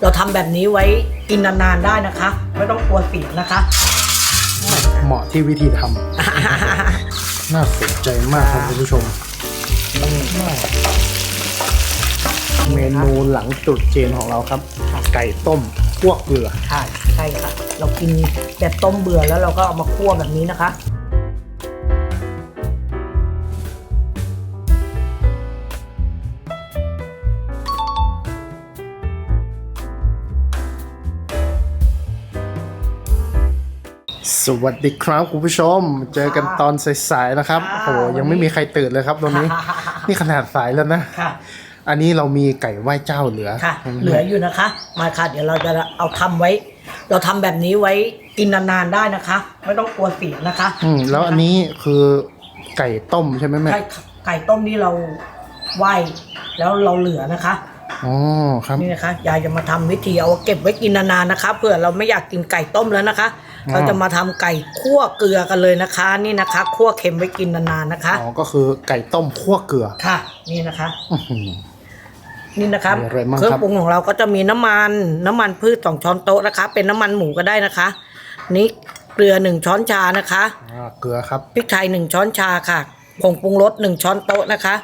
เราทำแบบนี้ไว้กินนานๆได้นะคะ ไม่ต้องกลัวเสียนะคะ เหมาะที่วิธีทำน่าสนใจมากครับคุณผู้ชมเมนูหลังตรุษจีนของเราครับ ไก่ต้มคั่วเกลือ ใช่ใช่ค่ะ เรากินแบบต้มเบื่อแล้วเราก็เอามาคั่วแบบนี้นะคะ สวัสดีครับคุณผู้ชม เจอกันตอนสายๆนะครับค่ะโอ้โหยังไม่มีใครตื่นเลยครับตรงนี้ นี่ขนาดสายแล้วนะ ค่ะ อันนี้เรามีไก่ไหว้เจ้าเหลือค่ะ เหลืออยู่นะคะ มาค่ะ เดี๋ยวเราจะเอาทำไว้ เราทำแบบนี้ไว้กินนานๆได้นะคะ ไม่ต้องกลัวเสียนะคะ อืมแล้วอันนี้คือไก่ต้มใช่ไหมแม่ไก่ไก่ต้มนี่เราไหว้แล้วเราเหลือนะคะอ๋อครับนี่นะคะยายจะมาทำวิธีเอาเก็บไว้กินนานๆนะคะเผื่อเราไม่อยากกินไก่ต้มแล้วนะคะอ๋อ เราจะมาทำไก่คั่วเกลือกันเลยนะคะ นี่นะคะคั่วเค็มไว้กินนานๆนะคะอ๋อก็คือไก่ต้มคั่วเกลือค่ะ นี่นะคะอื้อหือนี่นะครับมีอะไรบ้างครับเครื่องปรุงของเราก็จะมีน้ำมัน น้ำมันพืชสองช้อนโต๊ะนะคะ เป็นน้ำมันหมูก็ได้นะคะ นี่เกลือหนึ่งช้อนชานะคะอ่าเกลือครับพริกไทยหนึ่งช้อนชาค่ะผงปรุงรสหนึ่งช้อนโต๊ะนะคะ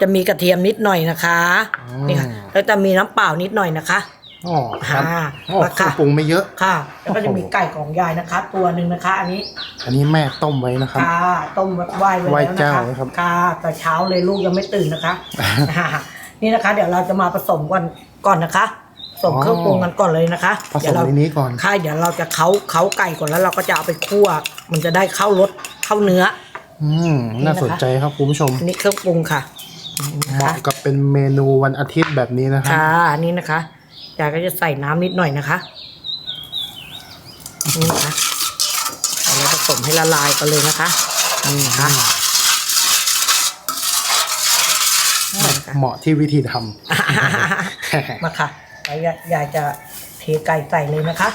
จะมีกระเทียมนิดหน่อยนะคะอืมนี่ค่ะแล้วจะมีน้ำเปล่านิดหน่อยนะคะ อ๋อครับอ่าอ๋อราเครื่คาองปรุงไม่เยอะ ค่ะ แล้วก็จะมีโอ้โหไก่ของยายนะคะ ตัวหนึ่งนะคะ อันนี้อันนี้แม่ต้มไว้นะครับ ค่ะต้มไหว้ไว้ไหว้แล้วเจ้านะคะครับ ค่ะแต่เช้าเลยลูกยังไม่ตื่นนะคะนี่นะคะ เดี๋ยวเราจะมาผสมกันก่อนนะคะผสมเครื่องปรุงกันก่อนเลยนะคะผสเดี๋ยมวเราในนี้ก่อน ค่ะเดี๋ยวเราจะเค้าเค้าไก่ก่อนแล้วเราก็จะเอาไปคั่ว มันจะได้เข้ารสเข้าเนื้อ อืมน่าสนใจครับคุณผู้ชม อันนี้เครื่องปรุงค่ะเหมาะกับเป็นเมนูวันอาทิตย์แบบนี้นะครับ ค่ะอันนี้นะคะ ยายก็จะใส่น้ำนิดหน่อยนะคะนี่นะคะเอาแล้วผสมให้ละลายกันเลยนะคะนี่นะคะเหมาะที่วิธีทำมาค่ะแล้วยายยายจะเทไก่ใส่เลยนะคะ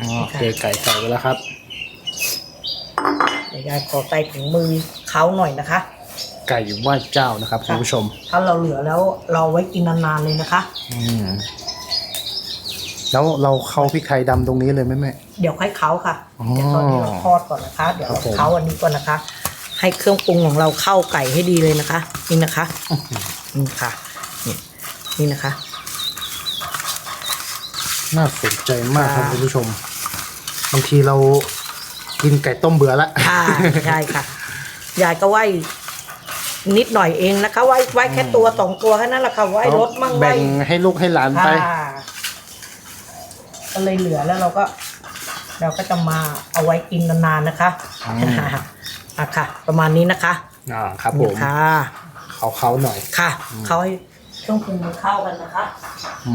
อ๋อโอเคไก่ใส่ไปแล้วครับเดี๋ยวยายขอใส่ถุงมือเขาหน่อยนะคะ ไก่ไหว้เจ้านะครับคุณผู้ชม ถ้าเราเหลือแล้วเราไว้กินนานๆเลยนะคะ อืม แล้วเราเข้าพริกไทยดำตรงนี้เลยไหมแม่ เดี๋ยวค่อยเค้าค่ะ อ๋อเดี๋ยวตอนนี้เราทอดก่อนนะคะ เดี๋ยวครัเราบผม เค้าอันนี้ก่อนนะคะ ให้เครื่องปรุงของเราเข้าไก่ให้ดีเลยนะคะ นี่นะคะนี่ค่ะนี่นี่นะคะ น่าสนใจมากครับค่ะ คุณผู้ชม บางทีเรากินไก่ต้มเบื่อละ ค่ะ ใช่ค่ะ ยายก็ไหวนิดหน่อยเองนะคะไหวไหวแค่ตัวสองตัวแค่นั้นแหละค่ะไหวรถมั่งไหว แบ่งให้ลูกให้หลานไป ค่ะ ก็เลยเหลือแล้วเราก็ เราก็จะมาเอาไว้กินนานๆนะคะอืม อะค่ะ ประมาณนี้นะคะอ่าครับผมนี่ค่ะเขาเขาๆหน่อย ค่ะเขาให้เครื่องปรุงมันเข้ากันนะคะ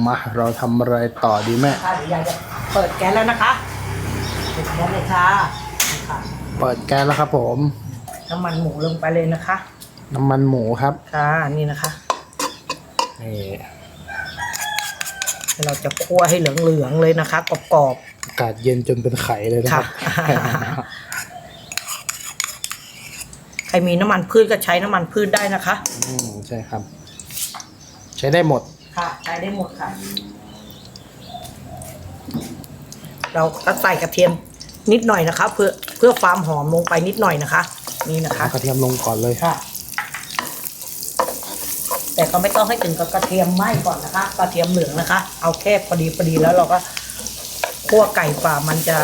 มาเราทำอะไรต่อดีแม่ ค่ะเดี๋ยวยายจะเปิดแก๊สแล้วนะคะเปิดแก๊สเลยค่ะนี่ค่ะเปิดแก๊สแล้วครับผม น้ำมันหมูลงไปเลยนะคะ น้ำมันหมูครับ ค่ะนี่นะคะนี่ เราจะคั่วให้เหลืองๆเลยนะคะกรอบอากาศเย็นจนเป็นไข่เลยๆนะคค่ะ รับ ใครมีน้ำมันพืชก็ใช้น้ำมันพืชได้นะคะ อืมใช่ครับ ใช้ได้หมด ค่ะ ใช้ได้หมดค่ะ เราก็ใส่กระเทียมนิดหน่อยนะคะ เพื่อเพื่อความหอมลงไปนิดหน่อยนะคะ นี่นะคะ เอากระเทียมลงก่อนเลย ค่ะ แต่ก็ไม่ต้องให้ถึงกับกระเทียมไหม้ก่อนนะคะ กระเทียมเหลืองนะคะ เอาแค่พอดีพอดีแล้วเราก็คั่วไก่กว่ามันจะ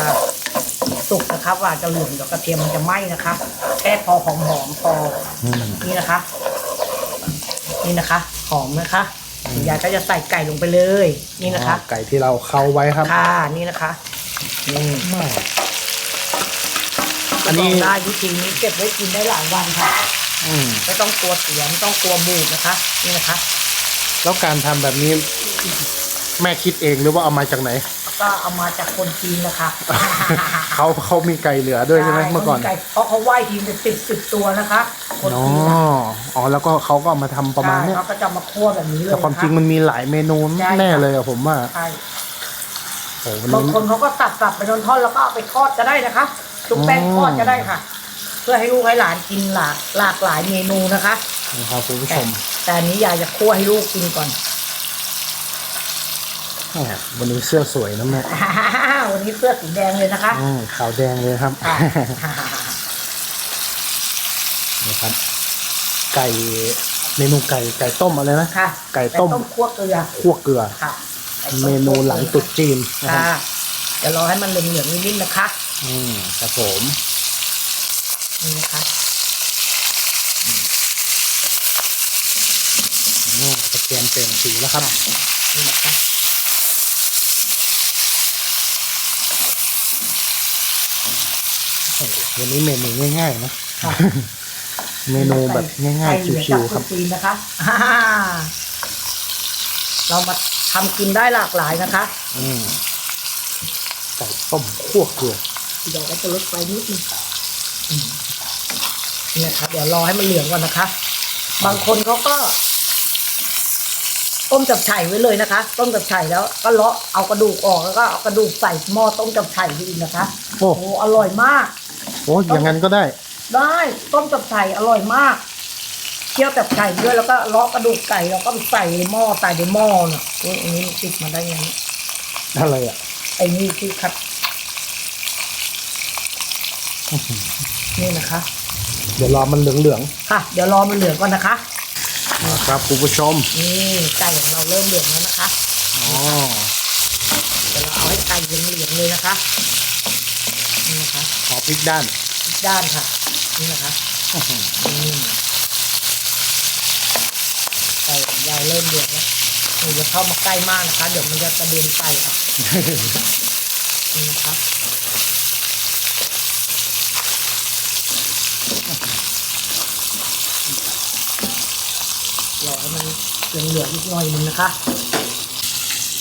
สุกนะคะว่าจะเหลืองเดี๋ยวกระเทียมมันจะไหม้นะคะ แค่พอหอมหอมๆพออืมนี่นะคะ นี่นะคะ หอมนะคะยายก็จะใส่ไก่ลงไปเลย นี่นะคะอ่าไก่ที่เราเข้าไว้ครับค่ะนี่นะคะนี่อ่าอันนี้บอกได้วิธีนี้เก็บไว้กินได้หลายวันค่ะ อืมไม่ต้องกลัวเสียไม่ต้องกลัวบูดนะคะ นี่นะคะแล้วการทำแบบนี้ แม่คิดเองหรือว่าเอามาจากไหนก็เอามาจากคนจีนนะคะเขาเขามีไก่เหลือด้วยใช่ไหมเมื่อก่อนไเพราะเขาไหว้ทีมเป็นสิบสิบตัวนะคะ คนอ๋อจีนน่ะอ๋อแล้วก็เขาก็เอามาทำประมาณเนี้ยใช่เขาก็จะมาคั่วแบบนี้เลยแต่ความจริงนะะมันมีหลายเมนูใช่ค่ะแน่เลยอะผมว่าใช่โอ้วันบางนี้ คนเขาก็สับสับๆไปโดนทอดแล้วก็เอาไปทอดจะได้นะคะชุบแป้งอ๋อทอดจะได้ค่ะ เพื่อให้ลูกให้หลานกินหลากหลากหลายเมนูนะคะนะครับคุณผู้แต่ชมแต่อันนี้ยายจะคั่วให้ลูกกินก่อนแหมวันนี้เสื้อสวยนะแม่วันนี้เสื้อสีแดงเลยนะคะอืมขาวแดงเลยครับค่ะนี่ครับ ไก่เมนูไก่ไก่ต้มอะไรนะค่ะไก่ต้มคั่วเกลือคั่วเกลือค่ะไก่ต้เมนูหลังตรุดจีนนะครับค่ะเดี๋ยวรอให้มันเหลืองๆนิดๆนะคะ อืมครับผม นี่นะคะอืมกระเทียมเปลี่ยนสีแล้วครับนี่นะคะโอ้โหวันนี้เมนูง่ายๆนะค่ะเมนูแบบง่ายไก่ๆเหลืองชิวๆครับจากจีนนะคะอ่าเรามาทำกินได้หลากหลายนะคะอืมไก่ต้มคั่วเกลือเดี๋ยวก็จะลดไฟนิดนึงอืม เนี่ยครับเดี๋ยวรอให้มันเหลืองก่อนนะคะ บางคนเขาก็ ต้มจับไฉ่ไว้เลยนะคะ ต้มจับไฉ่แล้ว ก็เลาะเอากระดูกออกแล้วก็เอากระดูกใส่หม้อต้มจับไฉ่อีกนะคะโอ้โอ้อร่อยมากโหอย่างนั้นก็ได้ ได้ต้มจับไฉ่อร่อยมากเคี่ยวจับไฉ่ด้วยแล้วก็เลาะกระดูกไก่แล้วก็ใส่ในหม้อใส่ในหม้อเนี่ยโอ้ยอันนี้มันติดมาได้ยังไงอะไรอะไอ้นี่ที่คัดนี่นะคะ เดี๋ยวรอมันเหลืองค่ะ เดี๋ยวรอมันเหลืองก่อนนะคะๆนะครับคุณผู้ชมนี่ไก่ของเราเริ่มเหลืองแล้วนะคะอ๋อเดี๋ยวเราเอาให้ไก่เหลืองๆเลยนะคะนี่นะคะขอพริกด้านอีกด้านค่ะนี่นะคะนี่ไก่ของยายเริ่มเหลืองแล้วหนูจะเข้ามาใกล้มากนะคะ เดี๋ยวมันจะกระเด็นไก่ค่ะนี่นะคะรอให้มัน เหลืองๆอีกหน่อยหนึงนะคะ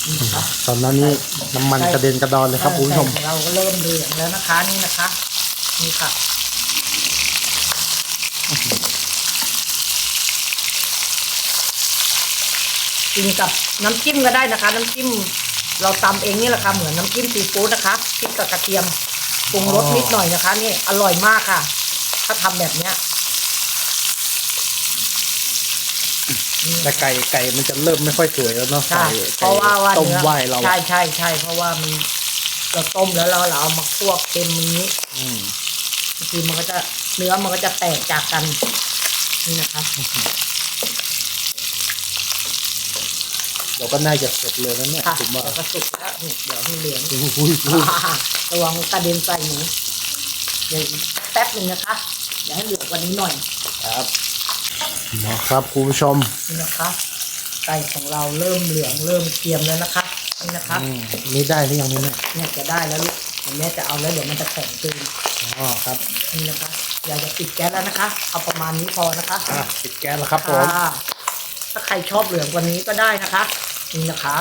นี่นะคะตอนนั้นนี่น้ำมันกระเด็นกระดอนเลยครับคุณผู้ชมไก่ของเราก็เริ่มเหลืองแล้วนะคะนี่นะคะนี่ค่ะกินกับน้ำจิ้มก็ได้นะคะ น้ำจิ้มเราตำเองนี่แหละค่ะเหมือนน้ำจิ้มซีฟู้ดนะคะพริกกับกระเทียมปรุงรสนิดหน่อยนะคะ นี่อร่อยมากค่ะ ถ้าทำแบบเนี้ย แต่ไก่ไก่มันจะเริ่มไม่ค่อยสวยแล้วเนาะใช่ไก่เพราะว่าว่าต้มเนื้อไหวเราใช่ใช่ใช่เพราะว่ามันเราต้มแล้วเราเราเอามาคั่วเค็มอย่างนี้อืมบางทีมันก็จะเนื้อมันก็จะแตกจากกันนี่นะคะเดี๋ยวก็น่าจะเสร็จเลยแล้วเนี่ยค่ะผมว่าเดี๋ยวก็สุกแล้วนี่เดี๋ยวให้เหลือง อุ้ยอุ้ยอุ้ยอ่าระวังกระเด็นใส่หนูเดี๋ยวอีกแป๊บหนึ่งนะคะ เดี๋ยวให้เหลืองกว่านี้หน่อย ครับ นะครับคุณผู้ชมนี่นะคะไก่ของเราเริ่มเหลืองเริ่มเกรียมแล้วนะคะนี่นะคะอืมนี่ได้หรือยังนี่แม่เนี่ยจะได้แล้วลูกเดี๋ยวแม่จะเอาแล้วเดี๋ยวมันจะแข็งเกินอ๋อครับนี่นะคะอยากจะปิดแก๊สแล้วนะคะ เอาประมาณนี้พอนะคะอะปิดแก๊สแล้วครับผมค่ะถ้าใครชอบเหลืองกว่านี้ก็ได้นะคะ นี่นะคะ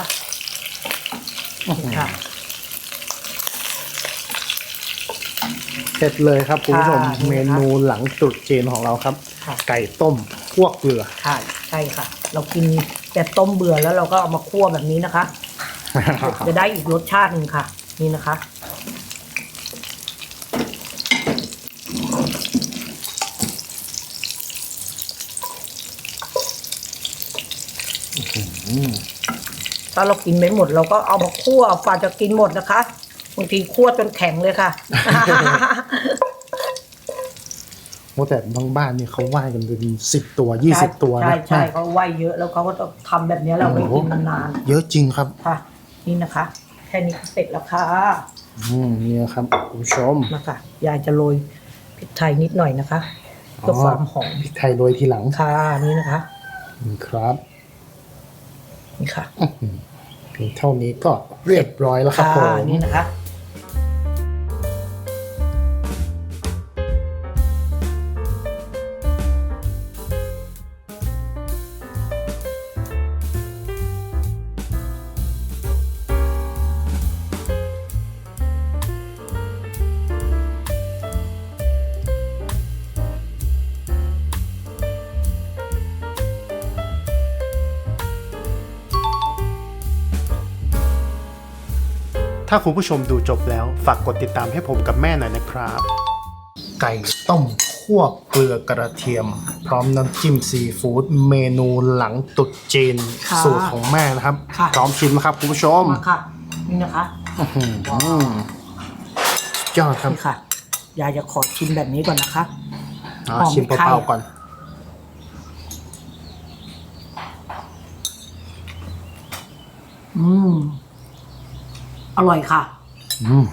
นี่ค่ะเสร็จเลยครับคุณผู้ชมค่ะนี่เมนะคะนูหลังตรุษจีนของเราครับ ค่ะ ไก่ต้ม คั่วเกลือ ใช่ใช่ค่ะ เรากินแต่ต้มเบื่อแล้วเราก็เอามาคั่วแบบนี้นะคะ จะได้อีกรสชาติหนึ่งค่ะ นี่นะคะ ถ้าเรากินไม่หมด เราก็เอามาคั่วฝาจะกินหมดนะคะบางทีคั่วจนแข็งเลยค่ะ โอ้แต่บางบ้านนี่เขาไหว้กันเป็นสิบตัวยี่สิบตัวใช่นะใช่เขาไหวเยอะแล้วเขาก็ต้องทำแบบนี้เราไปกินนานเยอะจริงครับๆค่ะ นี่นะคะ แค่นี้ก็เสร็จแล้วค่ะอืมเนี่ยครับคุณผู้ชมนะคะยายจะโรยพริกไทยนิดหน่อยนะคะเพื่อความหอมพริกไทยโรยทีหลังค่ะนี่นะคะนี่ครับนี่ค่ะเพียงเท่านี้ก็เรียบร้อยแล้วครับค่ะผมนี่นะคะ ถ้าคุณผู้ชมดูจบแล้ว ฝากกดติดตามให้ผมกับแม่หน่อยนะครับ ไก่ต้มคั่วคั่วเกลือกระเทียม พร้อมน้ำจิ้มซีฟู้ดเมนูหลังตรุดจีนค่ะสูตรของแม่นะครับ ค่ะ พร้อมชิมนะครับคุณผู้ชมมาค่ะ นี่นะคะอื้อหือสุดยอดครับนี่ค่ะ ยายจะขอชิมแบบนี้ก่อนนะคะ อ่าหอมชิมไข่เปล่าๆก่อน อืม อร่อยค่ะ อืม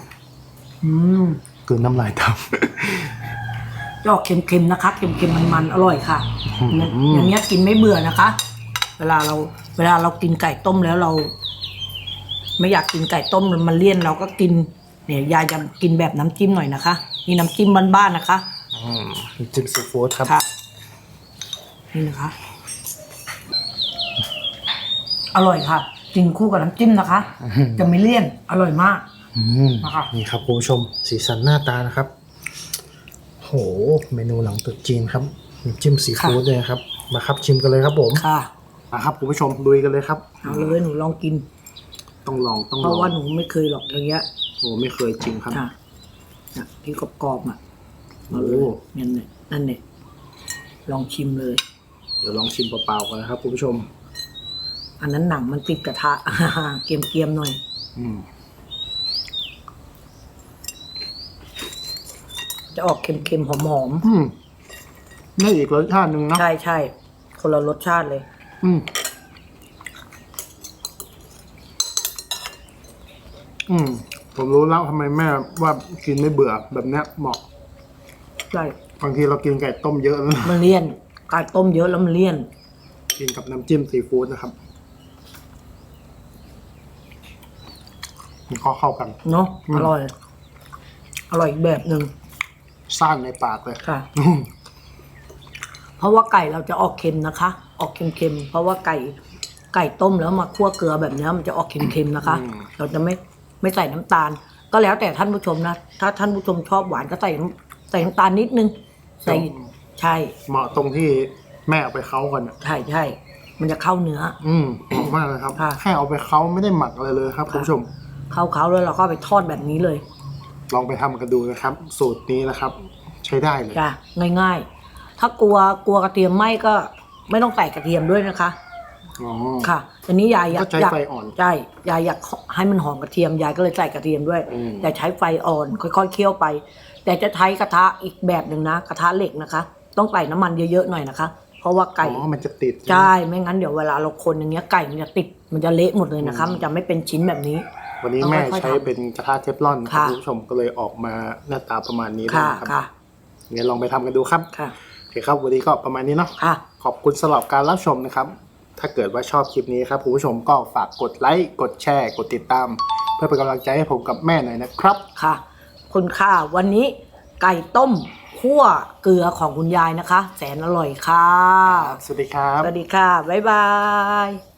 อืมกลืนน้ำลายทจะออกเค็มๆนะคะ เค็มๆมันๆ อร่อยค่ะ อืม อย่างเงี้ยกินไม่เบื่อนะคะ เวลาเรา เวลาเรากินไก่ต้มแล้วเรา ไม่อยากกินไก่ต้มมันเลี่ยนเราก็กิน เนี่ยยายจะกินแบบน้ำจิ้มหน่อยนะคะนี่น้ำจิ้มบ้านๆนะคะำอืมน้ำจิ้มซีฟู้ดครับ ค่ะ นี่นะคะ อร่อยค่ะ กินคู่กับน้ำจิ้มนะคะ จะไม่เลี่ยน อร่อยมากอืมนะคะนี่ครับคุณผู้ชม สีสันหน้าตานะครับ โห เมนูหลังตรุษจีนครับน้ำจิ้มซีฟู้ดเลยนะครับ มาครับชิมกันเลยครับผมค่ะมาครับคุณผู้ชมลุยกันเลยครับเอาเลยหนูลองกิน ต้องลองต้องเพลอราะงว่าหนูไม่เคยหรอกอย่างเงี้ยโอ้ไม่เคยจริงครับค่ะเนี่ยที่กรอบๆอะโอ้เอาเลยนั่นเนี่ยนั่นเนี่ยลองชิมเลย เดี๋ยวลองชิมเปล่าๆกันนะครับคุณผู้ชม อันนั้นหนังมันติดกระทะ เกรียมๆหน่อย อืมจะออกเค็มๆหอมอืมนี่อีกรสชาติหนึ่งๆเนาะใช่ใช่คนละรสชาติเลย อืมอืม ผมรู้แล้วทำไมแม่ว่ากินไม่เบื่อแบบเนี้ยเหมาะใช่บางทีเรากินไก่ต้มเยอะแล้วนะมันเลี่ยนไก่ต้มเยอะแล้วมันเลี่ยน กินกับน้ำจิ้มซีฟู้ดนะครับ มันก็เข้ากัน เนาะอืม อร่อย อร่อยอีกแบบหนึ่งซ่านในปากเลยค่ะ อืมเพราะว่าไก่เราจะออกเค็มนะคะ ออกเค็มๆเพราะว่าไก่ไก่ต้มแล้วมาคั่วเกลือแบบเนี้ยมันจะออกเค็มๆนะคะ เราจะไม่ไม่ใส่น้ำตาล ก็แล้วแต่ท่านผู้ชมนะถ้าท่านผู้ชมชอบหวานก็ใส่น้ำใส่น้ำตาลนิดนึงใส่ใช่เหมาะตรงที่แม่เอาไปเค้ากันอะใช่ใช่มันจะเข้าเนื้อ อืมหอมมากเลยครับ ค่ะ แค่เอาไปเค้าไม่ได้หมักอะไรเลยครับค่ะคุณผู้ชม เข้าเขาแล้วเราก็เอาไปทอดแบบนี้เลย ลองไปทำกันดูนะครับ สูตรนี้นะครับ ใช้ได้เลยจ้ะง่ายๆ ถ้ากลัวกลัวกระเทียมไหมก็ไม่ต้องใส่กระเทียมด้วยนะคะอ๋อค่ะอันนี้ยายอยาก็กใช้อยากไฟอ่อนใช่ยายอยากให้มันหอมกระเทียมยายก็เลยใส่กระเทียมด้วยอืมแต่ใช้ไฟอ่อนค่อยๆเคี่ยวไป แต่จะใช้กระทะอีกแบบหนึ่งนะกระทะเหล็กนะคะ ต้องใส่น้ำมันเยอะๆหน่อยนะคะเพราะว่าไก่อ๋อมันจะติดใช่ไม่งั้นเดี๋ยวเวลาเราคนอย่างเงี้ยไก่มันจะติดมันจะเละหมดเลยนะคะอืมมันจะไม่เป็นชิ้นแบบนี้ วันนี้ต้องแม่ค่อยๆใช้ทำเป็นกระทะเทฟลอนครับค่ะคุณผู้ชมก็เลยออกมาหน้าตาประมาณนี้เลยค่ะนะครับค่ะงั้นลองไปทำกันดูครับค่ะโอเคครับวันนี้ก็ประมาณนี้เนาะค่ะขอบคุณสำหรับการรับชมนะครับ ถ้าเกิดว่าชอบคลิปนี้ครับคุณผู้ชมก็ฝากกดไลค์กดแชร์ กดติดตาม เพื่อเป็นกำลังใจให้ผมกับแม่หน่อยนะครับค่ะคุณค่าวันนี้ไก่ต้มคั่วเกลือของคุณยายนะคะ แสนอร่อยค่ะ สวัสดีครับ สวัสดีค่ะ บ๊ายบาย